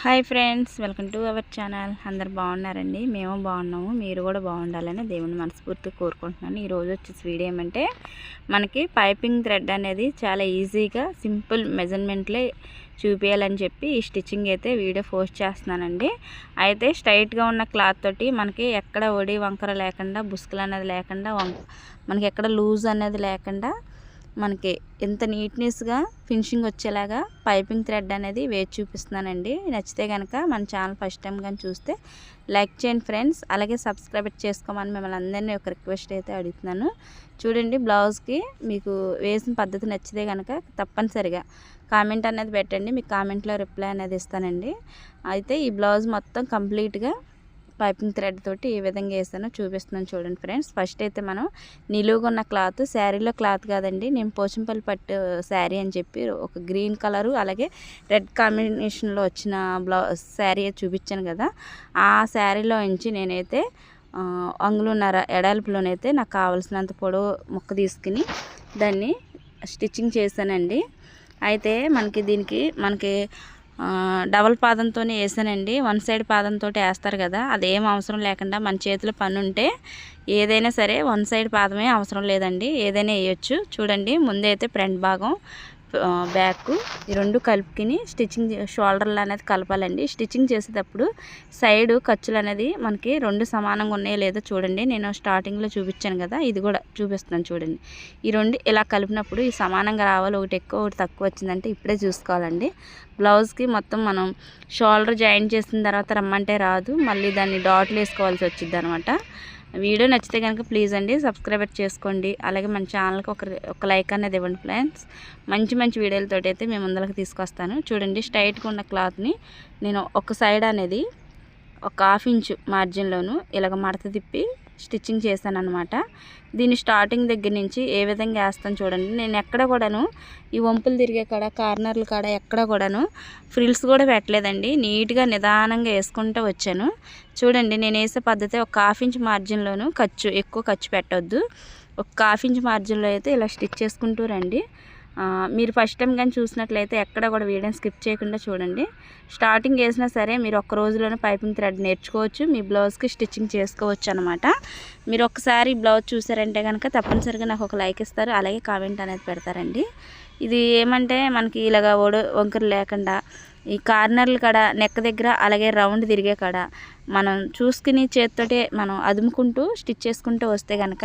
Hi friends welcome to our channel. అందరు బాగున్నారండి? మేము బాగున్నాము. మీరు కూడా బాగుండాలని దేవుని మనస్ఫూర్తిగా కోరుకుంటున్నాను. ఈరోజు వచ్చేసి వీడియో ఏమంటే మనకి పైపింగ్ థ్రెడ్ అనేది చాలా ఈజీగా సింపుల్ మెజర్మెంట్లే చూపించాలని చెప్పి ఈ స్టిచ్చింగ్ అయితే వీడియో పోస్ట్ చేస్తున్నానండి. అయితే స్ట్రైట్గా ఉన్న క్లాత్ తోటి మనకి ఎక్కడ ఒడి వంకర లేకుండా బుసుకులు అనేది లేకుండా మనకి ఎక్కడ లూజ్ అనేది లేకుండా మనకి ఎంత నీట్నెస్గా ఫినిషింగ్ వచ్చేలాగా పైపింగ్ థ్రెడ్ అనేది వేచి చూపిస్తున్నానండి. నచ్చితే కనుక మన ఛానల్ ఫస్ట్ టైం కానీ చూస్తే లైక్ చేయండి ఫ్రెండ్స్. అలాగే సబ్స్క్రైబ్ చేసుకోమని మిమ్మల్ని అందరినీ ఒక రిక్వెస్ట్ అయితే అడుగుతున్నాను. చూడండి బ్లౌజ్కి మీకు వేసిన పద్ధతి నచ్చితే కనుక తప్పనిసరిగా కామెంట్ అనేది పెట్టండి. మీకు కామెంట్లో రిప్లై అనేది ఇస్తానండి. అయితే ఈ బ్లౌజ్ మొత్తం కంప్లీట్గా పైపింగ్ థ్రెడ్ తోటి ఏ విధంగా వేస్తానో చూపిస్తున్నాను చూడండి ఫ్రెండ్స్. ఫస్ట్ అయితే మనం నిలువుగా ఉన్న క్లాత్ శారీలో క్లాత్ కాదండి. నేను పోచంపల్లి పట్టు శారీ అని చెప్పి ఒక గ్రీన్ కలరు అలాగే రెడ్ కాంబినేషన్లో వచ్చిన బ్లౌజ్ శారీ చూపించాను కదా. ఆ శారీలో నుంచి నేనైతే అంగులున్నర ఎడాల్పులోనైతే నాకు కావలసినంత పొడవు ముక్క తీసుకుని దాన్ని స్టిచ్చింగ్ చేశానండి. అయితే మనకి దీనికి మనకి డబల్ పాదంతో వేసానండి. వన్ సైడ్ పాదంతో వేస్తారు కదా అదేం అవసరం లేకుండా మన చేతిలో పని ఉంటే ఏదైనా సరే వన్ సైడ్ పాదమే అవసరం లేదండి. ఏదైనా వేయచ్చు. చూడండి ముందైతే ఫ్రంట్ భాగం బ్యాక్. ఈ రెండు కలుపుకిని స్టిచ్చింగ్ షోల్డర్లు అనేది కలపాలండి. స్టిచ్చింగ్ చేసేటప్పుడు సైడ్ ఖర్చులు అనేది మనకి రెండు సమానంగా ఉన్నాయో లేదో చూడండి. నేను స్టార్టింగ్లో చూపించాను కదా ఇది కూడా చూపిస్తున్నాను చూడండి. ఈ రెండు ఇలా కలిపినప్పుడు ఈ సమానంగా రావాలి. ఒకటి ఎక్కువ ఒకటి తక్కువ వచ్చిందంటే ఇప్పుడే చూసుకోవాలండి. బ్లౌజ్కి మొత్తం మనం షోల్డర్ జాయిన్ చేసిన తర్వాత రమ్మంటే రాదు. మళ్ళీ దాన్ని డాట్లు వేసుకోవాల్సి వచ్చింది అనమాట వీడియో నచ్చితే కనుక ప్లీజ్ అండి సబ్స్క్రైబర్ చేసుకోండి. అలాగే మన ఛానల్కి ఒక ఒక లైక్ అనేది ఇవ్వండి ఫ్రెండ్స్. మంచి మంచి వీడియోలతో అయితే మేము ముందరకు తీసుకొస్తాను. చూడండి స్ట్రైట్గా ఉన్న క్లాత్ని నేను ఒక సైడ్ అనేది ఒక హాఫ్ ఇంచు మార్జిన్లోను ఇలాగ మడత తిప్పి స్టిచ్చింగ్ చేశాను అనమాట దీన్ని స్టార్టింగ్ దగ్గర నుంచి ఏ విధంగా వేస్తాను చూడండి. నేను ఎక్కడ కూడాను ఈ వంపులు తిరిగే కాడ కార్నర్లు కాడ ఎక్కడ కూడాను ఫ్రిల్స్ కూడా పెట్టలేదండి. నీట్గా నిదానంగా వేసుకుంటూ వచ్చాను. చూడండి నేను వేసే పద్ధతి ఒక హాఫ్ ఇంచ్ మార్జిన్లోను ఖర్చు ఎక్కువ ఖర్చు పెట్టొద్దు. ఒక హాఫ్ ఇంచ్ మార్జిన్లో అయితే ఇలా స్టిచ్ చేసుకుంటూ రండి. మీరు ఫస్ట్ టైం కానీ చూసినట్లయితే ఎక్కడ కూడా వీడియోని స్కిప్ చేయకుండా చూడండి. స్టార్టింగ్ వేసినా సరే మీరు ఒక్క రోజులోనే పైపింగ్ థ్రెడ్ నేర్చుకోవచ్చు. మీ బ్లౌజ్కి స్టిచ్చింగ్ చేసుకోవచ్చు అనమాట మీరు ఒకసారి బ్లౌజ్ చూసారంటే కనుక తప్పనిసరిగా నాకు ఒక లైక్ ఇస్తారు. అలాగే కామెంట్ అనేది పెడతారండి. ఇది ఏమంటే మనకి ఇలాగ ఓడు వంకరు లేకుండా ఈ కార్నర్లు కాడ నెక్ దగ్గర అలాగే రౌండ్ తిరిగే కాడ మనం చూసుకుని చేతితోటే మనం అదుముకుంటూ స్టిచ్ చేసుకుంటూ వస్తే కనుక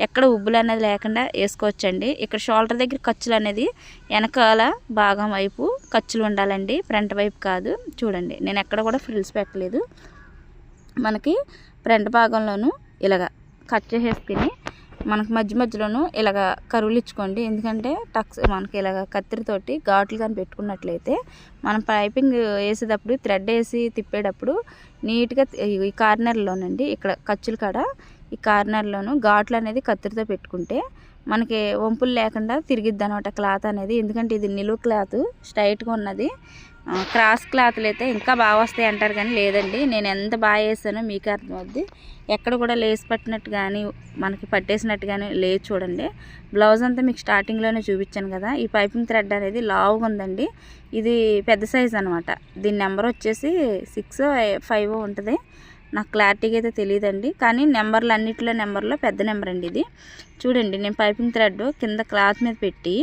ఎక్కడ ఉబ్బులు అనేది లేకుండా వేసుకోవచ్చండి. ఇక్కడ షోల్డర్ దగ్గర ఖర్చులు అనేది వెనకాల భాగం వైపు ఖర్చులు ఉండాలండి. ఫ్రంట్ వైపు కాదు. చూడండి నేను ఎక్కడ కూడా ఫ్రిల్స్ పెట్టలేదు. మనకి ఫ్రంట్ భాగంలోనూ ఇలాగ కట్ చేసేసుకుని మనకు మధ్య మధ్యలోనూ ఇలాగ కరువులు ఇచ్చుకోండి. ఎందుకంటే టక్స్ మనకి ఇలాగ కత్తిరితోటి ఘాట్లు కానీ పెట్టుకున్నట్లయితే మనం పైపింగ్ వేసేటప్పుడు థ్రెడ్ వేసి తిప్పేటప్పుడు నీట్గా ఈ కార్నర్లోనండి ఇక్కడ ఖర్చులు కాడ ఈ కార్నర్లోను ఘాట్లు అనేది కత్తిరితో పెట్టుకుంటే మనకి వంపులు లేకుండా తిరిగిద్ది అనమాట క్లాత్ అనేది. ఎందుకంటే ఇది నిలువు క్లాత్ స్ట్రైట్గా ఉన్నది. క్రాస్ క్లాత్లు అయితే ఇంకా బాగా వస్తాయి అంటారు కానీ లేదండి. నేను ఎంత బాగా వేసానో మీకు అర్థమవుద్ది. ఎక్కడ కూడా లేస్ పట్టినట్టు కానీ మనకి పట్టేసినట్టు కానీ లేదు చూడండి. బ్లౌజ్ అంతా మీకు స్టార్టింగ్లోనే చూపించాను కదా. ఈ పైపింగ్ థ్రెడ్ అనేది లావుగా ఉందండి. ఇది పెద్ద సైజ్ అనమాట దీని నెంబర్ వచ్చేసి సిక్స్ ఫైవ్ ఉంటుంది. నాకు క్లారిటీగా అయితే తెలియదండి కానీ నెంబర్లు అన్నింటిలో నెంబర్లో పెద్ద నెంబర్ అండి ఇది. చూడండి నేను పైపింగ్ థ్రెడ్ కింద క్లాత్ మీద పెట్టి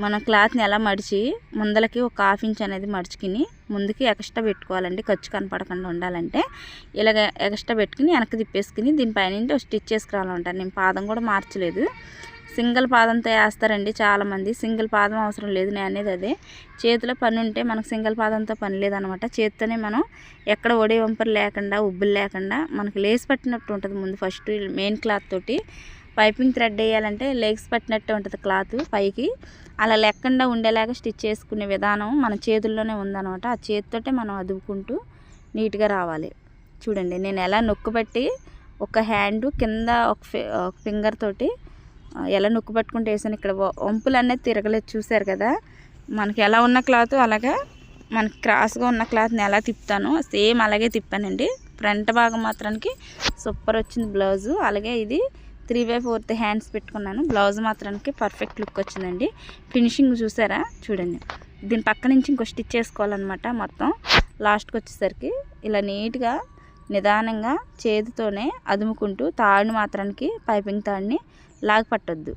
మన క్లాత్ని ఎలా మడిచి ముందలకి ఒక హాఫ్ ఇంచ్ అనేది మడుచుకుని ముందుకి ఎక్స్ట్రా పెట్టుకోవాలండి. ఖర్చు కనపడకుండా ఉండాలంటే ఇలాగ ఎక్స్ట్రా పెట్టుకుని వెనక్కి తిప్పేసుకుని దీనిపైన స్టిచ్ చేసుకురావాలంటారు. నేను పాదం కూడా మార్చలేదు. సింగిల్ పాదంతో వేస్తారండి చాలామంది. సింగిల్ పాదం అవసరం లేదు. నేను అనేది అదే. చేతిలో పని ఉంటే మనకు సింగిల్ పాదంతో పని లేదనమాట. చేతితోనే మనం ఎక్కడ ఒడే వంపరు లేకుండా ఉబ్బులు లేకుండా మనకు లేసి పట్టినట్టు ఉంటుంది ముందు ఫస్ట్ మెయిన్ క్లాత్ తోటి. పైపింగ్ థ్రెడ్ వేయాలంటే లెగ్స్ పట్టినట్టు ఉంటుంది క్లాత్ పైకి. అలా లేకుండా ఉండేలాగా స్టిచ్ చేసుకునే విధానం మన చేతుల్లోనే ఉందనమాట ఆ చేతితోటే మనం అదుపుకుంటూ నీట్గా రావాలి. చూడండి నేను ఎలా నొక్కుబట్టి ఒక హ్యాండ్ కింద ఒక ఫింగర్ తోటి ఎలా నొక్కు పట్టుకుంటే వేసాను. ఇక్కడ వంపులు అనేది తిరగలేదు చూసారు కదా? మనకి ఎలా ఉన్న క్లాత్ అలాగా మనకి క్రాస్గా ఉన్న క్లాత్ని ఎలా తిప్పుతాను సేమ్ అలాగే తిప్పానండి. ఫ్రంట్ భాగం మాత్రానికి సూపర్ వచ్చింది బ్లౌజు. అలాగే ఇది త్రీ బై ఫోర్త్ హ్యాండ్స్ పెట్టుకున్నాను. బ్లౌజ్ మాత్రానికి పర్ఫెక్ట్ లుక్ వచ్చిందండి. ఫినిషింగ్ చూసారా? చూడండి. దీని పక్క నుంచి ఇంకో స్టిచ్ చేసుకోవాలన్నమాట మొత్తం. లాస్ట్కి వచ్చేసరికి ఇలా నీట్గా నిదానంగా చేతితోనే అదుముకుంటూ తాడుని మాత్రానికి పైపింగ్ తాడుని లాగి పట్టొద్దు.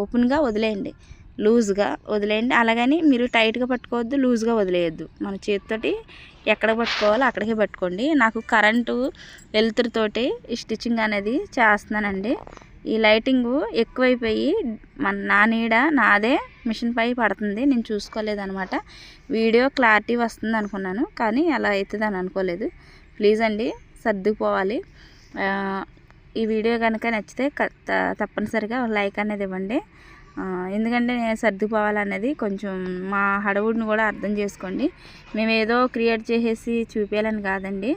ఓపెన్గా వదిలేయండి. లూజ్గా వదిలేయండి. అలాగని మీరు టైట్గా పట్టుకోవద్దు లూజ్గా వదిలేయద్దు. మన చేతితోటి ఎక్కడ పట్టుకోవాలో అక్కడికే పట్టుకోండి. నాకు కరెంటు వెలుతురుతోటి ఈ స్టిచ్చింగ్ అనేది చేస్తున్నానండి. ఈ లైటింగ్ ఎక్కువైపోయి మన నా నీడ నాదే మిషన్ పై పడుతుంది. నేను చూసుకోలేదనమాట. వీడియో క్లారిటీ వస్తుంది అనుకున్నాను కానీ అలా అవుతుంది అని అనుకోలేదు. ప్లీజ్ అండి సర్దుకుపోవాలి. ఈ వీడియో కనుక నచ్చితే తప్పనిసరిగా లైక్ అనేది ఇవ్వండి. ఎందుకంటే నేను సర్దుకుపోవాలనేది కొంచెం మా హడవుడిని కూడా అర్థం చేసుకోండి. మేము ఏదో క్రియేట్ చేసేసి చూపించాలని కాదండి.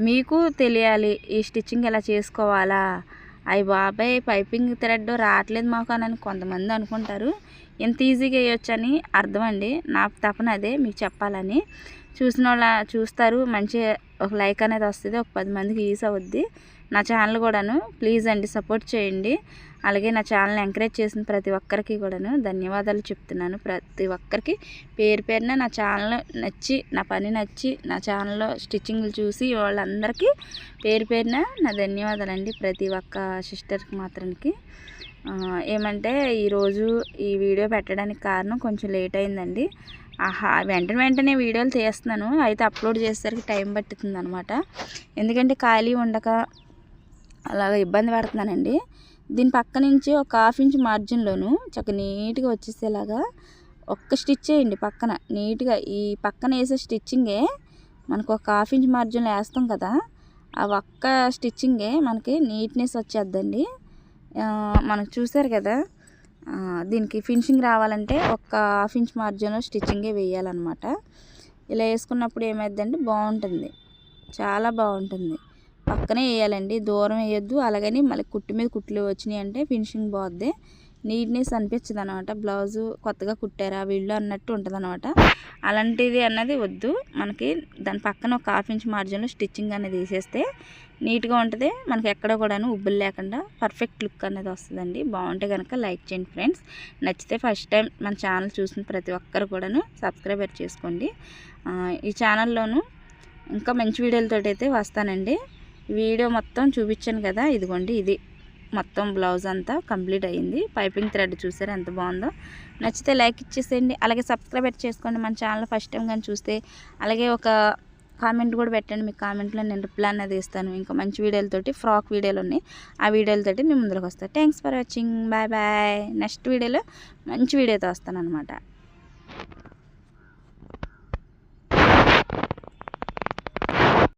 మీకు తెలియాలి ఈ స్టిచ్చింగ్ ఎలా చేసుకోవాలా? అయ్యి బాబాయ్ పైపింగ్ థ్రెడ్ రావట్లేదు మాకు అని కొంతమంది అనుకుంటారు. ఎంత ఈజీగా వేయొచ్చని అర్థం అండి. నా తపన అదే మీకు చెప్పాలని. చూసిన వాళ్ళ చూస్తారు మంచి ఒక లైక్ అనేది వస్తుంది ఒక పది మందికి యూస్ అవుద్ది. నా ఛానల్ కూడాను ప్లీజ్ అండి సపోర్ట్ చేయండి. అలాగే నా ఛానల్ ఎంకరేజ్ చేసిన ప్రతి ఒక్కరికి కూడాను ధన్యవాదాలు చెప్తున్నాను. ప్రతి ఒక్కరికి పేరు పేరున నా ఛానల్ నచ్చి నా పని నచ్చి నా ఛానల్లో స్టిచ్చింగ్లు చూసి వాళ్ళందరికీ పేరు పేరున నా ధన్యవాదాలు అండి ప్రతి ఒక్క సిస్టర్కి మాత్రానికి. ఏమంటే ఈరోజు ఈ వీడియో పెట్టడానికి కారణం కొంచెం లేట్ అయిందండి. ఆహా వెంటనే వెంటనే వీడియోలు తీస్తున్నాను. అయితే అప్లోడ్ చేసేసరికి టైం పట్టుతుంది అనమాట ఎందుకంటే ఖాళీ ఉండక అలాగ ఇబ్బంది పడుతున్నానండి. దీని పక్క నుంచి ఒక హాఫ్ ఇంచ్ మార్జిన్లోను చక్కగా నీట్గా వచ్చేసేలాగా ఒక్క స్టిచ్ వేయండి పక్కన. నీట్గా ఈ పక్కన వేసే స్టిచ్చింగే మనకు ఒక హాఫ్ ఇంచ్ మార్జిన్లో వేస్తాం కదా ఆ ఒక్క స్టిచ్చింగే మనకి నీట్నెస్ వచ్చేద్దండి. మనకు చూసారు కదా దీనికి ఫినిషింగ్ రావాలంటే ఒక హాఫ్ ఇంచ్ మార్జిన్లో స్టిచ్చింగే వేయాలన్నమాట. ఇలా వేసుకున్నప్పుడు ఏమైందంటే బాగుంటుంది. చాలా బాగుంటుంది. పక్కనే వేయాలండి. దూరం వేయొద్దు. అలాగని మళ్ళీ కుట్టు మీద కుట్లు వచ్చినాయి అంటే ఫినిషింగ్ బాగుద్ది నీట్నెస్ అనిపించదు అనమాట బ్లౌజు కొత్తగా కుట్టారా వీళ్ళు అన్నట్టు ఉంటుంది అనమాట అలాంటిది అన్నది వద్దు. మనకి దాని పక్కన ఒక హాఫ్ ఇంచ్ మార్జిన్లో స్టిచ్చింగ్ అనేది తీసేస్తే నీట్గా ఉంటుంది. మనకి ఎక్కడ కూడాను ఉబ్బులు లేకుండా పర్ఫెక్ట్ లుక్ అనేది వస్తుందండి. బాగుంటే కనుక లైక్ చేయండి ఫ్రెండ్స్. నచ్చితే ఫస్ట్ టైం మన ఛానల్ చూసిన ప్రతి ఒక్కరు కూడాను సబ్స్క్రైబర్ చేసుకోండి. ఈ ఛానల్లోనూ ఇంకా మంచి వీడియోలతో అయితే వస్తానండి వీడియో మొత్తం చూపించాను కదా ఇదిగోండి ఇది. మొత్తం బ్లౌజ్ అంతా కంప్లీట్ అయ్యింది. పైపింగ్ థ్రెడ్ చూసారు ఎంత బాగుందో. నచ్చితే లైక్ ఇచ్చేసేయండి. అలాగే సబ్స్క్రైబ్ చేసుకోండి మన ఛానల్ ఫస్ట్ టైం కానీ చూస్తే. అలాగే ఒక కామెంట్ కూడా పెట్టండి. మీ కామెంట్లో నేను రిప్లై అనేది ఇస్తాను. ఇంకా మంచి వీడియోలతోటి ఫ్రాక్ వీడియోలు ఉన్నాయి. ఆ వీడియోలతోటి మేము ముందుకు వస్తాను thanks for watching bye bye next వీడియోలో మంచి వీడియోతో వస్తాను అనమాట